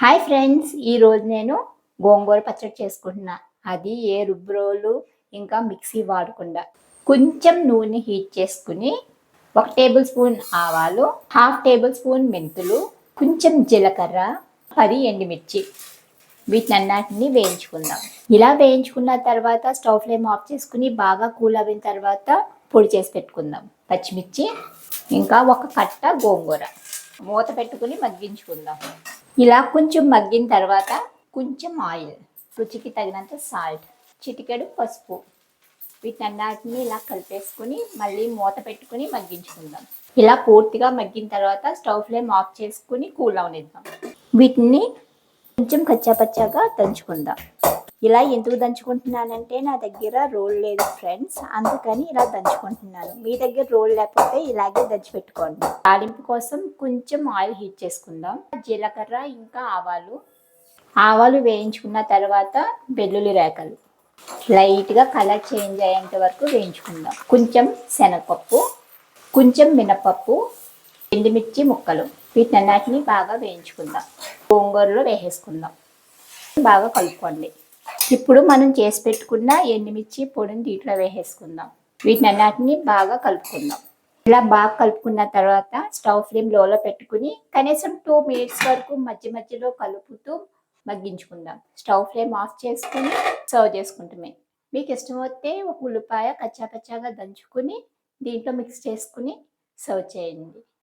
Hi friends ఈరోజు నేను గోంగూర పచ్చడి చేసుకుంటున్నా. అది ఏ రుబ్బురోలు ఇంకా మిక్సీ వాడకుండా కొంచెం నూనె హీట్ చేసుకుని ఒక టేబుల్ స్పూన్ ఆవాలు హాఫ్ టేబుల్ స్పూన్ మెంతులు కొంచెం జీలకర్ర పది ఎండుమిర్చి. వీటినన్నిటిని వేయించుకుందాం. ఇలా వేయించుకున్న తర్వాత స్టవ్ ఫ్లేమ్ ఆఫ్ చేసుకుని బాగా కూల్ అయిన తర్వాత పొడి చేసి పెట్టుకుందాం. పచ్చిమిర్చి ఇంకా ఒక కట్ట గోంగూర. మూత పెట్టుకుని మగ్గించుకుందాం. ఇలా కొంచెం మగ్గిన తర్వాత కొంచెం ఆయిల్ రుచికి తగినంత సాల్ట్ చిటికెడు పసుపు. వీటన్నిటిని ఇలా కలిపేసుకుని మళ్ళీ మూత పెట్టుకుని మగ్గించుకుందాం. ఇలా పూర్తిగా మగ్గిన తర్వాత స్టవ్ ఫ్లేమ్ ఆఫ్ చేసుకుని కూల్ అవనిద్దాం. వీటిని కొంచెం కచ్చాపచ్చాగా దంచుకుందాం. ఇలా ఎందుకు దంచుకుంటున్నానంటే నా దగ్గర రోల్ లేదు ఫ్రెండ్స్. అందుకని ఇలా దంచుకుంటున్నాను. మీ దగ్గర రోల్ లేకపోతే ఇలాగే దంచి పెట్టుకోండి తాలింపు కోసం కొంచెం ఆయిల్ హీట్ చేసుకుందాం. జీలకర్ర ఇంకా ఆవాలు. ఆవాలు వేయించుకున్న తర్వాత వెల్లుల్లి రేకలు. లైట్గా కలర్ చేంజ్ అయ్యేంత వరకు వేయించుకుందాం. కొంచెం శనగపప్పు కొంచెం మినపప్పు ఎండుమిర్చి ముక్కలు. వీటన్నిటిని బాగా వేయించుకుందాం. గోంగూరలో వేసేసుకుందాం. బాగా కలుపుకోండి. ఇప్పుడు మనం చేసి పెట్టుకున్న ఎండుమిర్చి పొడిని దీంట్లో వేసేసుకుందాం. వీటిని అన్నిటిని బాగా కలుపుకుందాం. ఇలా బాగా కలుపుకున్న తర్వాత స్టవ్ ఫ్లేమ్ లోలో పెట్టుకుని కనీసం టూ మినిట్స్ వరకు మధ్య మధ్యలో కలుపుతూ మగ్గించుకుందాం. స్టవ్ ఫ్లేమ్ ఆఫ్ చేసుకుని సర్వ్ చేసుకుంటామే మీకు ఇష్టమైతే ఒక ఉల్లిపాయ కచ్చాపచ్చాగా దంచుకుని దీంట్లో మిక్స్ చేసుకుని సర్వ్ చేయండి.